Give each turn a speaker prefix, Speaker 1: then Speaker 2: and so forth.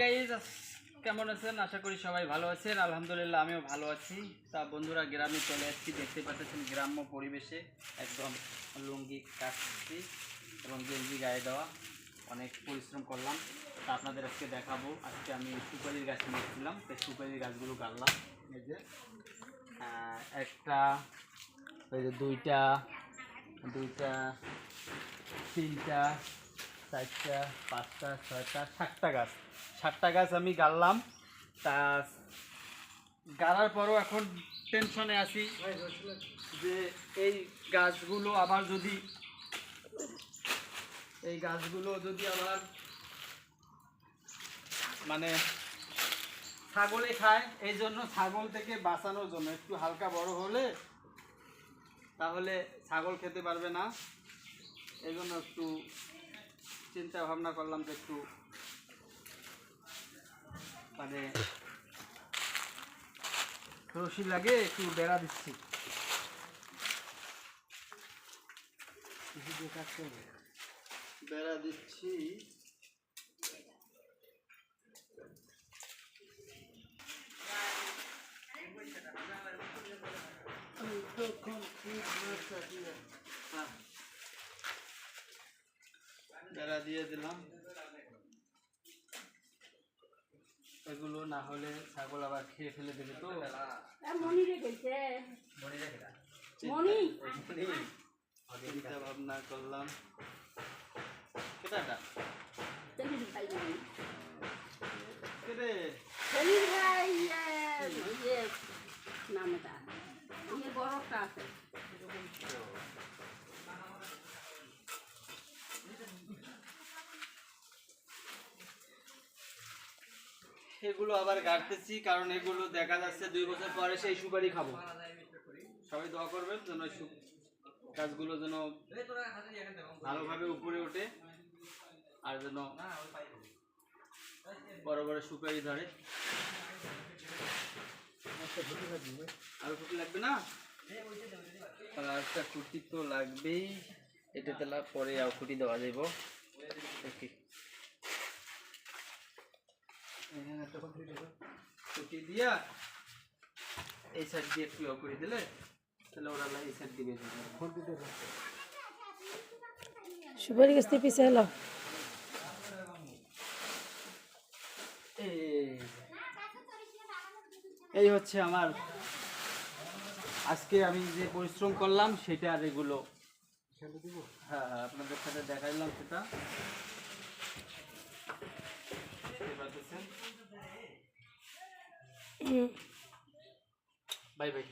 Speaker 1: Guys কেমন আছেন? আশা করি সবাই ভালো আছেন। আলহামদুলিল্লাহ, আমিও ভালো আছি। তা বন্ধুরা, গ্রামে চলে আসছি। দেখতে পাচ্ছেন গ্রাম্য পরিবেশে একদম লুঙ্গি কাটছি এবং গেঞ্জি গায়ে দেওয়া। অনেক পরিশ্রম করলাম। তা আপনাদের আজকে দেখাবো। আজকে আমি সুপারির গাছ নিয়েছিলাম। সেই সুপারির গাছগুলো কাটলাম। এই যে একটা ওই যে দুইটা দুইটা, তিনটা চারটা, পাঁচটা, ছয়টা, সাতটা গাছ। সাতটা গাছ আমি গাড়লাম। তা গাড়ার পরও এখন টেনশনে আছি যে এই গাছগুলো আবার যদি, এই গাছগুলো যদি আবার মানে ছাগলে খায়, এই জন্য ছাগল থেকে বাঁচানোর জন্য, একটু হালকা বড় হলে তাহলে ছাগল খেতে পারবে না। এই জন্য একটু চিন্তা ভাবনা করলাম যে একটু মানে রশি লাগে একটু বেড়া দিচ্ছি। বেড়া দিচ্ছি। হ্যাঁ। বেড়া দিয়ে দিলাম। এগুলো না হলে ছাগল আবার খেয়ে ফেলে দেবে তো।
Speaker 2: মনি মনি
Speaker 1: চিন্তা ভাবনা করলাম। কেটাটা এগুলো আবার গাড়তেছি, কারণ এগুলো দেখা যাচ্ছে দুই বছর পরে সেই সুপারি খাব। সবাই দোয়া করবেন যেন গাছগুলো যেন ভালোভাবে উপরে ওঠে আর যেন বড় বড় সুপারি ধরে। আরও খুঁটি লাগবে না? আর একটা খুঁটি তো লাগবেই। এটা তেলা পরে আর খুঁটি দেওয়া যাইব। দেখি এখানে দিয়া এই সাইড দিয়ে একটু ইয়ে করে দিলে তাহলে ওরা এই সাইড দিবে
Speaker 2: সুপারি গাছ থেকে পিছিয়ে এলো।
Speaker 1: এই। এই হচ্ছে আমার। আজকে আমি যে পরিশ্রম করলাম সেটা আর এগুলো। হ্যাঁ হ্যাঁ আপনাদের সাথে দেখাইলাম সেটা। দেখতে পাচ্ছেন। 嗯，拜拜。